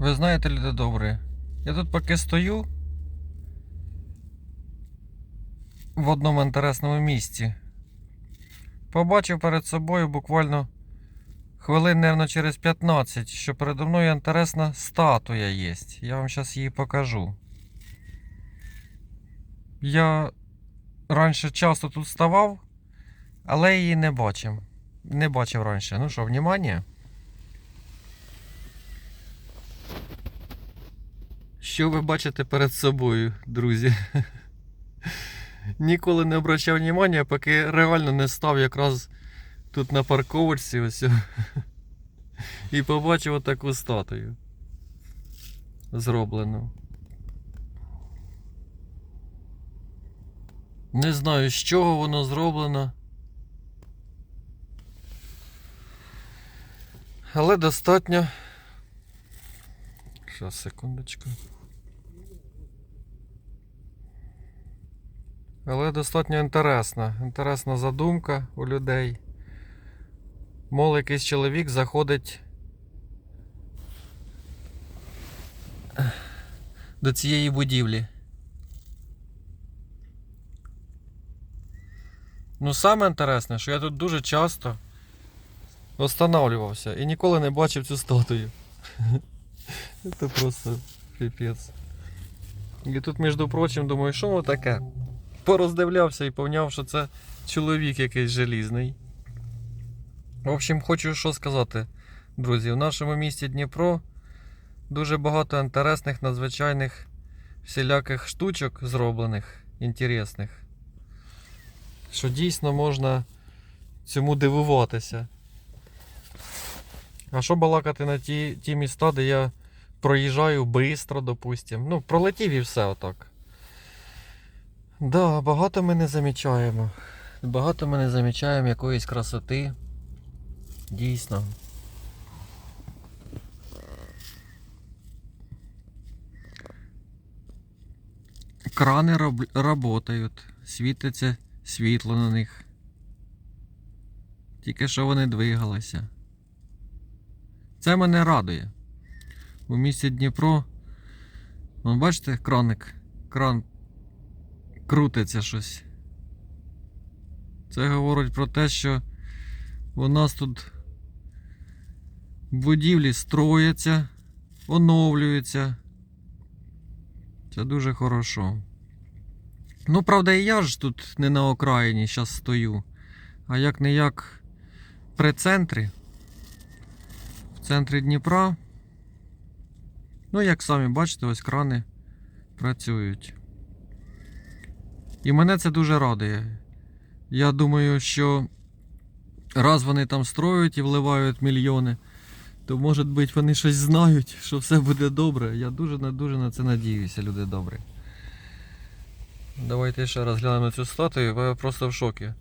Ви знаєте, люди добрі, я тут поки стою в одному інтересному місці. Побачив перед собою буквально хвилин, мабуть, через 15, що передо мною інтересна статуя є. Я вам зараз її покажу. Я раніше часто тут ставав, але її не бачив. Не бачив раніше. Ну що, внимание? Що ви бачите перед собою, друзі? Ніколи не обращав внимання, поки реально не став якраз тут на парковочці ось. І побачив отаку статую. Зроблену. Не знаю, з чого воно зроблено. Але достатньо. Зараз, секундочку. Але достатньо інтересна. Інтересна задумка у людей. Мол, якийсь чоловік заходить до цієї будівлі. Ну, саме інтересне, що я тут дуже часто останавливався і ніколи не бачив цю статую. Це просто піпець. І тут, між прочим, думаю, що воно таке? Пороздивлявся і поняв, що це чоловік якийсь желізний. В общем, хочу що сказати, друзі, в нашому місті Дніпро дуже багато інтересних, надзвичайних всіляких штучок зроблених, інтересних. Що дійсно можна цьому дивуватися. А що балакати на ті, ті міста, де я проїжджаю швидко, допустим. Ну, пролетів і все отак. Да, багато ми не замічаємо. Багато ми не замічаємо якоїсь красоти. Дійсно. Крани роб... работають. Світиться світло на них. Тільки що вони двигалися. Це мене радує. У місті Дніпро. Вон бачите, краник. Кран крутиться щось. Це говорить про те, що у нас тут будівлі строяться, оновлюються. Це дуже хорошо. Ну, правда, і я ж тут не на окраїні зараз стою, а як не як при центрі. В центрі Дніпра. Ну, як самі бачите, ось крани працюють. І мене це дуже радує. Я думаю, що раз вони там строють і вливають мільйони, то може бути вони щось знають, що все буде добре. Я дуже дуже на це надіюся, люди добрі. Давайте ще раз глянемо цю статую, бо я просто в шокі.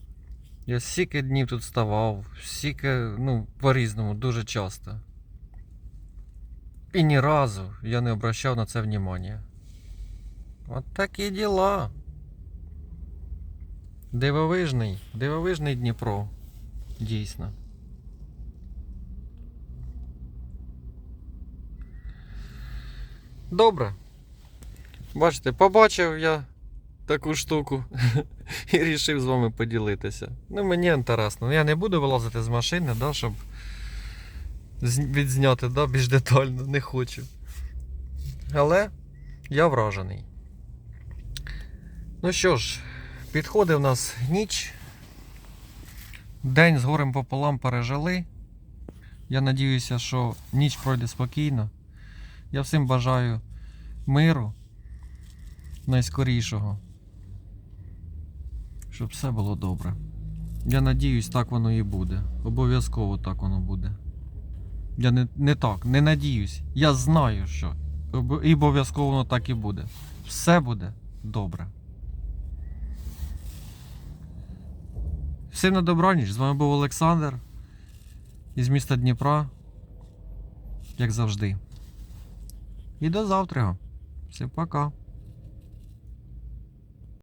Я стільки днів тут ставав, стільки, ну, по-різному, дуже часто. І ні разу я не обращав на це внимання. От такі діла. Дивовижний, дивовижний Дніпро. Дійсно. Добре. Бачите, побачив я таку штуку і вирішив з вами поділитися. Ну, мені інтересно. Я не буду вилазити з машини, да, щоб відзняти да, більш детально, не хочу. Але я вражений. Ну що ж, підходить в нас ніч. День з горем пополам пережили. Я надіюся, що ніч пройде спокійно. Я всім бажаю миру найскорішого. Щоб все було добре. Я надіюсь, так воно і буде. Обов'язково так воно буде. Я не, не так, не надіюсь. Я знаю, що. І обов'язково воно так і буде. Все буде добре. Всім на добраніч. З вами був Олександр із міста Дніпра. Як завжди. І до завтра. Всім пока.